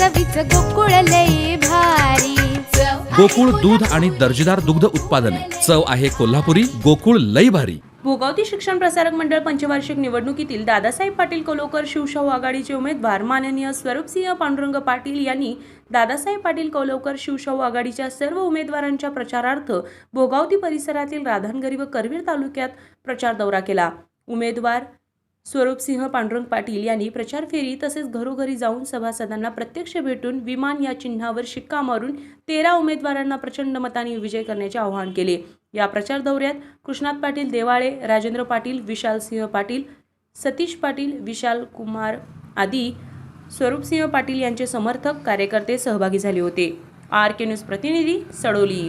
चवीच गोकुळ लई भारी. गोकुळ दूध आणि दर्जेदार दुग्ध उत्पादने. चव आहे कोल्हापुरी गोकुळ लई भारी. भोगावती शिक्षण प्रसारक मंडळ पंचवार्षिक निवडणुकीतील दादासाहेब पाटील कौलकर शिवशाहू आघाडीचे उमेदवार माननीय स्वरूपसिंह पांडुरंग पाटील यांनी दादासाहेब पाटील कौलकर शिवशाहू आघाडीच्या सर्व उमेदवारांच्या प्रचारार्थ भोगावती परिसरातील राधानगरी व करवीर तालुक्यात प्रचार दौरा केला. उमेदवार स्वरूपसिंह पांडुरंग पाटील यांनी प्रचार फेरी तसेच घरोघरी जाऊन सभासदांना प्रत्यक्ष भेटून विमान या चिन्हावर शिक्का मारून तेरा उमेदवारांना प्रचंड मताने विजय करण्याचे आवाहन केले. या प्रचार दौऱ्यात कृष्णात पाटील देवाळे राजेंद्र पाटील विशाल सिंह पाटील सतीश पाटील विशाल कुमार आदी स्वरूपसिंह पाटील यांचे समर्थक कार्यकर्ते सहभागी झाले होते. आर के न्यूज प्रतिनिधी सडोली.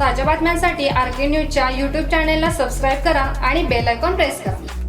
ताज्या बातम्यांसाठी आर के न्यूजच्या यूट्यूब चॅनेलला सबस्क्राईब करा आणि बेल आयकॉन प्रेस करा.